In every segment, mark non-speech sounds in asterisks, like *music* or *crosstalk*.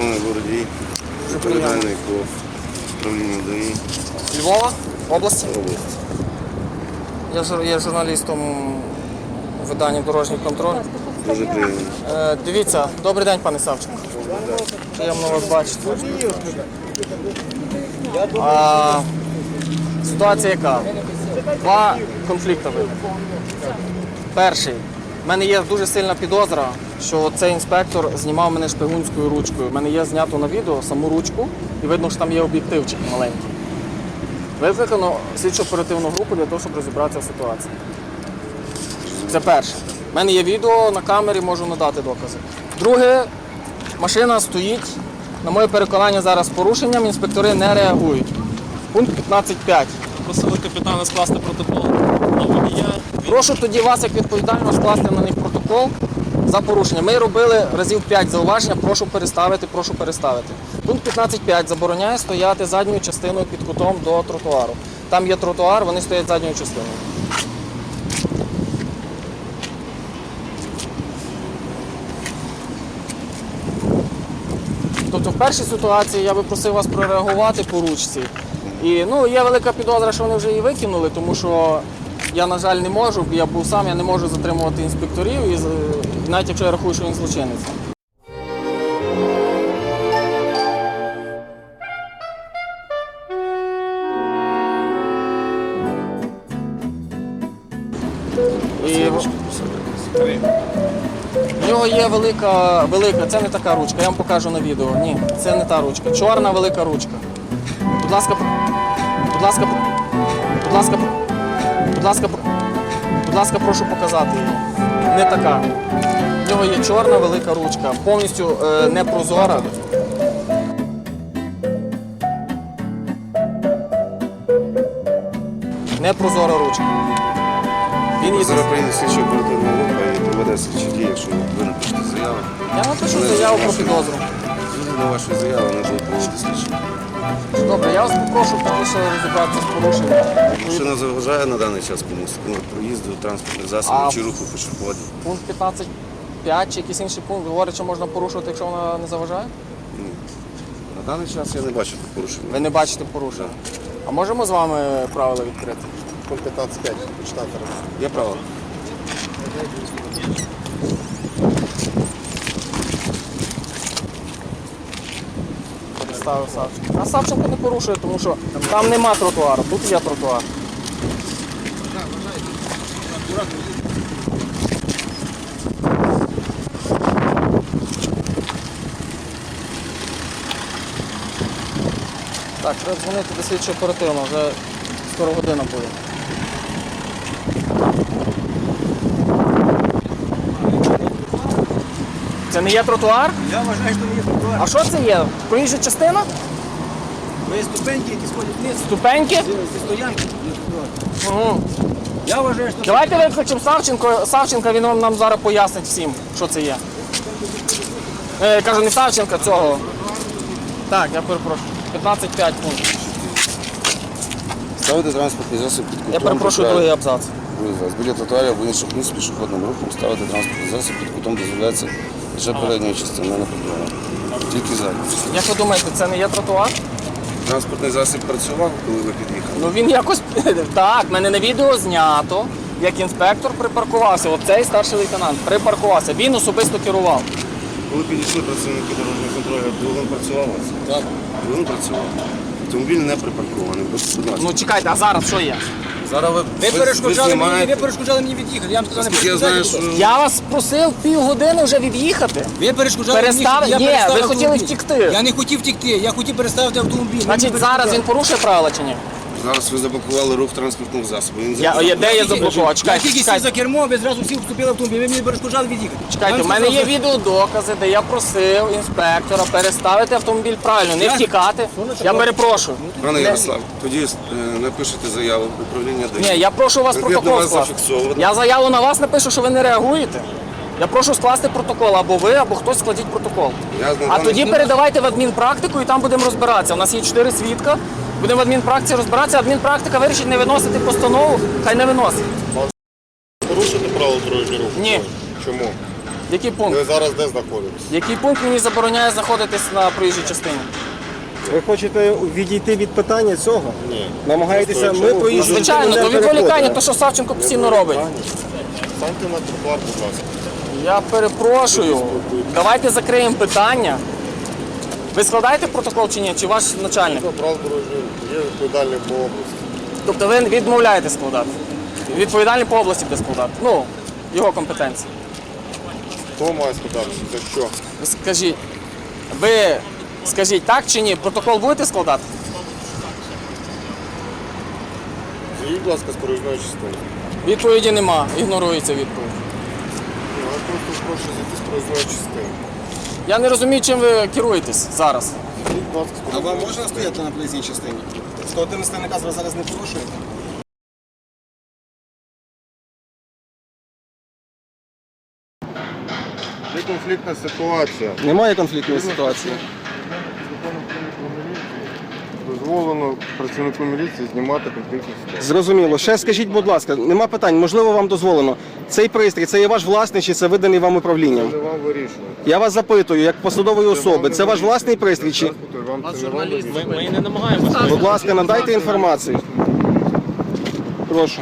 Антон Бородій, відповідальний по управлінню ДАІ Львова, області. області. Я жур- є журналістом видання Дорожній контроль. Дуже приємно. Е, дивіться, добрий день, пане Савченко. Приємно вас бачити. А, ситуація яка? Два конфлікти виникли. Перший. У мене є дуже сильна підозра, що цей інспектор знімав мене шпигунською ручкою. У мене є знято на відео саму ручку, і видно, що там є об'єктивчик маленький. Викликано слідчо оперативну групу для того, щоб розібратися в ситуації. Це перше. У мене є відео на камері, можу надати докази. Друге, машина стоїть. На моє переконання, зараз з порушенням інспектори не реагують. Пункт 15.5. Просили капітана скласти протокол на водія. Прошу тоді вас, як відповідально, скласти на них протокол за порушення. Ми робили разів 5 зауваження, прошу переставити, прошу переставити. Пункт 15.5 забороняє стояти задньою частиною під кутом до тротуару. Там є тротуар, вони стоять задньою частиною. Тобто в першій ситуації я би просив вас прореагувати по ручці. І ну, є велика підозра, що вони вже її викинули, тому що я, на жаль, не можу, я був сам, я не можу затримувати інспекторів, і, навіть якщо я рахую, що він злочинець. Нього є велика, велика, це не така ручка, я вам покажу на відео. Ні, це не та ручка. Чорна велика ручка. Будь ласка, будь ласка, будь ласка, будь ласка, будь ласка, прошу показати її. Не така. В нього є чорна велика ручка, повністю е, не прозора. Не прозора ручка. Він її Зараз прийде слідчо оперативна група і проведе слідчі дії, якщо ви напишете заяву. Я напишу заяву про підозру. Згідно вашої заяви не буде порушити слідчі. Добре, я вас попрошу пізніше розібратися з порушенням. Машина заважає на даний час комусь ну, проїзду транспортних А- засобів чи руху пішоходів. Пункт 15.5 чи якийсь інший пункт говорить, що можна порушувати, якщо вона не заважає? На даний час я не бачу тут порушення. Ви не бачите порушення. А можемо з вами правила відкрити? Пункт 15.5, почитати. Є право. Ставив Савченко. А Савченко не порушує, тому що там нема тротуару, тут є тротуар. Так, треба дзвонити до слідчого оперативно, вже скоро година буде. Це не є тротуар? Я вважаю, що не є тротуар. А що це є? Проїжджа частина? Ви ступеньки, які сходять вниз, Ступеньки? зі стоянки. є тротуар. Угу. Я вважаю, що Давайте викличемо Савченко. Савченка, він вам нам зараз пояснить всім, що це є. Е, кажу, не Савченка, цього. Так, я перепрошую. 15-5 пункт. Ставити транспортний засіб під кутом. Я перепрошую другий абзац. Другий абзац. Біля тротуарів або інших місць пішохідним рухом ставити транспортний засіб під кутом дозволяється лише передньої частини, не контрольна. Тільки задня. Як ви думаєте, це не є тротуар? Транспортний засіб працював, коли ви під'їхали. Ну він якось. *laughs* Так, в мене на відео знято, як інспектор припаркувався. Оцей старший лейтенант припаркувався. Він особисто керував. Коли підійшли працівники дорожнього контролю, двигун працював у вас? Так. Двигун працював. Автомобіль не припаркований. Будь ласка. Ну чекайте, а зараз що є? Зараз ви, ви перешкоджали мені, знімаєте. ви перешкоджали мені від'їхати. Я вам сказав, не Наскільки я знаю, що. Я вас просив півгодини вже від'їхати. Ви перешкоджали Перестав- мені, щоб Ні, я ви хотіли автомобіль. втекти. Я не хотів втікти, я хотів переставити автомобіль. Значить, зараз він порушує правила чи ні? Зараз ви заблокували рух транспортного засобу. Він Я, я, де я заблокував? Я Чекайте, тільки сів чекайте. за кермо, ви зразу всі вступили в автомобіль. Ви мені перешкоджали від'їхати. Чекайте, в мене є відеодокази, де я просив інспектора переставити автомобіль правильно, не втікати. Я перепрошую. Пане Ярослав, тоді е, напишете заяву в управління ДАІ. Ні, я прошу вас Конкретно протокол вас скласти. зафіксовано. Я заяву на вас напишу, що ви не реагуєте. Я прошу скласти протокол, або ви, або хтось складіть протокол. Я на А даний- тоді передавайте в адмінпрактику і там будемо розбиратися. У нас є чотири свідка. Будемо в адмінпрактиці розбиратися. Адмінпрактика вирішить не виносити постанову, хай не виносить. Порушити правила дорожнього руху? Ні. Чому? Який пункт? Ви зараз де знаходитесь? Який пункт мені забороняє знаходитись на проїжджій частині? Ви хочете відійти від питання цього? Ні. Намагаєтеся, Просто, ми якщо Звичайно, то відволікання, то що Савченко постійно робить. Станьте на тротуар, будь ласка. Я перепрошую. Давайте закриємо питання. Ви складаєте протокол чи ні? Чи ваш начальник? Забрав дорожню, є відповідальний по області. Тобто ви відмовляєте складати? Відповідальний по області буде складати. Ну, його компетенції. Хто має складатися? За що? Ви скажіть, ви скажіть так чи ні? Протокол будете складати? Зійдіть, будь ласка, з проїзної частини. Відповіді нема, ігнорується відповідь. Я вас просто прошу зійти з проїзної частини. Я не розумію, чим ви керуєтесь зараз. А вам можна стояти на проїзній частині? 111 наказ ви зараз не порушуєте? Є конфліктна ситуація. Немає конфліктної ситуації. Дозволено працівнику міліції знімати конфліктну ситуацію. Зрозуміло. Ще скажіть, будь ласка, нема питань, можливо, вам дозволено. Цей пристрій, це є ваш власний чи це виданий вам управлінням? Це вам вирішувати. Я вас запитую, як посадової особи, це ваш власний пристрій чи? Ми, ми і не намагаємося. Будь ласка, надайте інформацію. Прошу.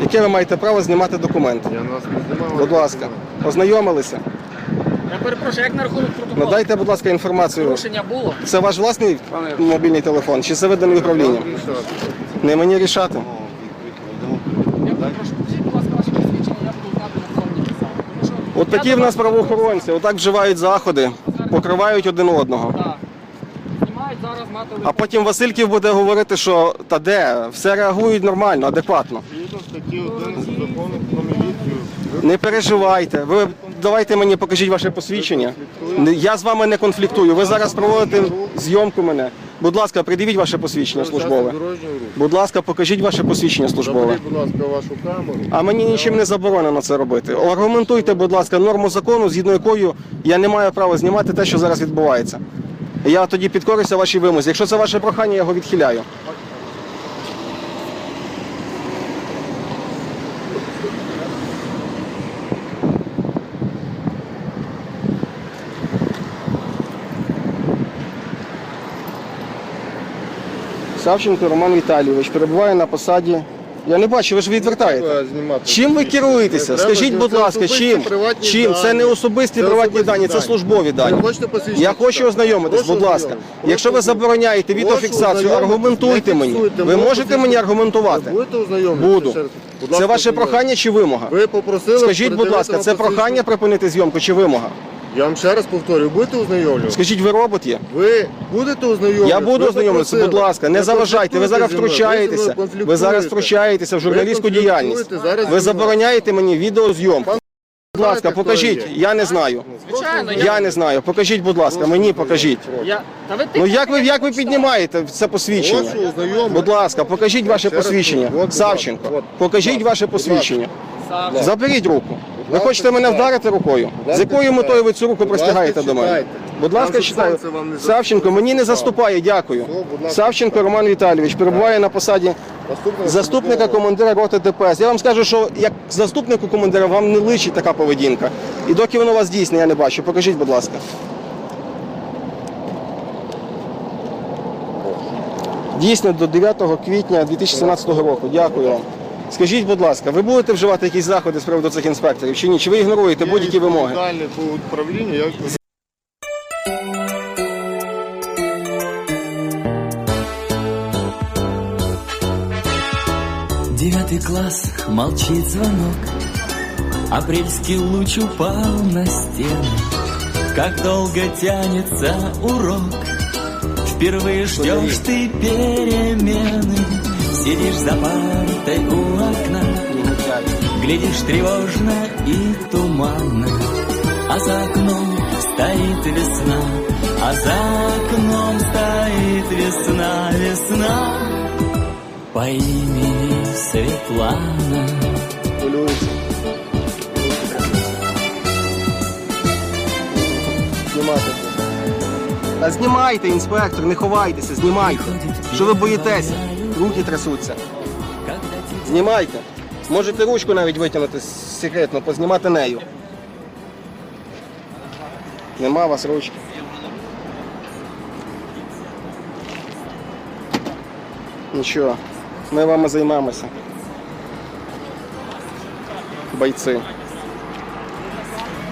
Яке ви маєте право знімати документи? Я нас не знімав. Будь ласка, ознайомилися. Я перепрошую, як на рахунок протоколу? Надайте, будь лака, інформацію. Порушення було? Це ваш власний мобільний телефон чи це виданий управлінням? Не мені рішати. Я перепрошую, покажіть, будь ласка, ваше посвідчення, я буду знати на кого мені писати. Тому що От такі я в нас вас- правоохоронці, отак вживають заходи, покривають один одного. Так. Знімають зараз матовий. А потім Васильків буде говорити, що та де, все реагують нормально, адекватно. Згідно статті 11 закону про міліцію, Не переживайте. Ви давайте мені покажіть ваше посвідчення. Я з вами не конфліктую. Ви зараз проводите зйомку мене. Будь ласка, придивіть ваше посвідчення службове. Будь ласка, покажіть ваше посвідчення службове. Будь ласка, вашу камеру. А мені нічим не заборонено це робити. Аргументуйте, будь ласка, норму закону, згідно якою я не маю права знімати те, що зараз відбувається. Я тоді підкорюся вашій вимозі. Якщо це ваше прохання, я його відхиляю. Савченко Роман Віталійович перебуває на посаді. Я не бачу, ви ж відвертаєте. Чим ви керуєтеся? Скажіть, будь ласка, чим? Чим? Це не особисті приватні дані, це службові дані. Я хочу ознайомитись, будь ласка. Якщо ви забороняєте відеофіксацію, аргументуйте мені. Ви Можете мені аргументувати? Буду. Це ваше прохання чи вимога? Скажіть, будь ласка, це прохання припинити зйомку чи вимога? Я вам ще раз повторюю, будете ознайомлювати? Скажіть, ви робот є? Ви будете ознайомлюватися? Я буду попросили. будь ласка, не заважайте. Ви зараз втручаєтеся. Ви зараз втручаєтеся в журналістську Ви діяльність. зараз Ви забороняєте мені відеозйомку. Будь ласка, Знаєте, покажіть. Я не знаю. Звичайно, Я не знаю. Покажіть, будь ласка, мені покажіть. Я... Та ви Ну як ви як ви піднімаєте це посвідчення? Будь ласка, покажіть ваше Ще посвідчення. Савченко, покажіть ваше посвідчення. Заберіть руку. Ви хочете мене вдарити рукою? З якою метою ви цю руку простягаєте до мене? Будь ласка, читаю. Савченко мені не заступає, дякую. Савченко Роман Віталійович перебуває на посаді заступника командира роти ДПС. Я вам скажу, що як заступнику командира вам не личить така поведінка. І доки воно вас дійсне, я не бачу. Покажіть, будь ласка. Дійсно до 9 квітня 2017 року. Дякую вам. Скажіть, будь ласка, ви будете вживати якісь заходи з приводу цих інспекторів чи ні? Чи ви ігноруєте Я будь-які вимоги? відповідальний по управлінню, я Девятый класс, молчит звонок Апрельский луч упал на стену Как долго тянется урок Впервые ждешь ты перемены Сидишь за партой у окна Глядишь тревожно и туманно А за окном стоит весна А за окном стоит весна, весна По имени Светлана. Та знімайте, інспектор, не ховайтеся, знімайте. Що ви боїтеся? Руки трясуться. Знімайте. Можете ручку навіть витягнути секретно, познімати нею. Нема у вас ручки. Нічого, ми вами займемося. Бойці.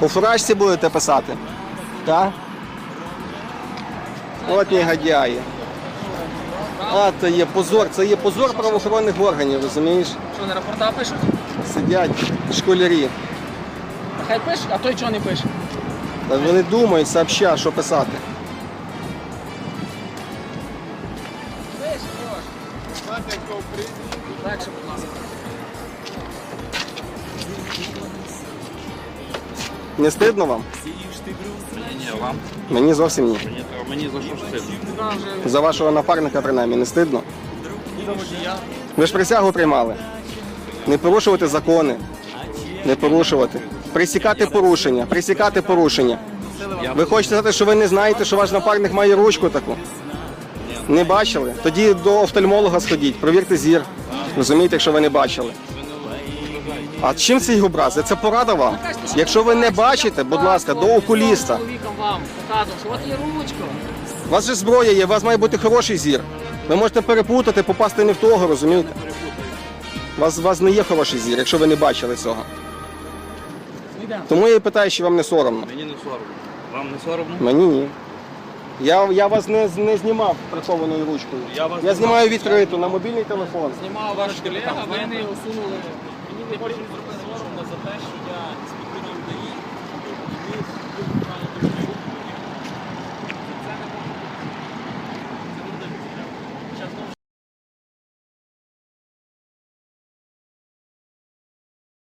У фуражці будете писати? Так? От негодяї. А, це є позор, це є позор правоохоронних органів, розумієш? Що, не рапорта пишуть? Сидять школярі. Хай пише, а той чого не пише? Та вони думають сообща, що писати. Легше, будь ласка. Не стидно вам? Ні, вам. Мені зовсім ні. Мені, мені за що ж сильно? За вашого напарника принаймні не стидно. Ви ж присягу приймали. Не порушувати закони. Не порушувати. Присікати порушення. Присікати порушення. Ви хочете сказати, що ви не знаєте, що ваш напарник має ручку таку? Не бачили? Тоді до офтальмолога сходіть, провірте зір. Розумієте, якщо ви не бачили. А чим цей образ? Це порада вам. Якщо ви не бачите, будь ласка, до окуліста. Вам що от є ручка. У вас же зброя є, у вас має бути хороший зір. Ви можете перепутати, попасти не в того, розумієте? У вас, у вас не є хороший зір, якщо ви не бачили цього. Тому я і питаю, чи вам не соромно. Мені не соромно. Вам не соромно? Мені ні. Я, я вас не, не знімав прихованою ручкою. Я вас Я знімаю відкрито на мобільний телефон. Знімав ваш колега, ви не усунули. Мені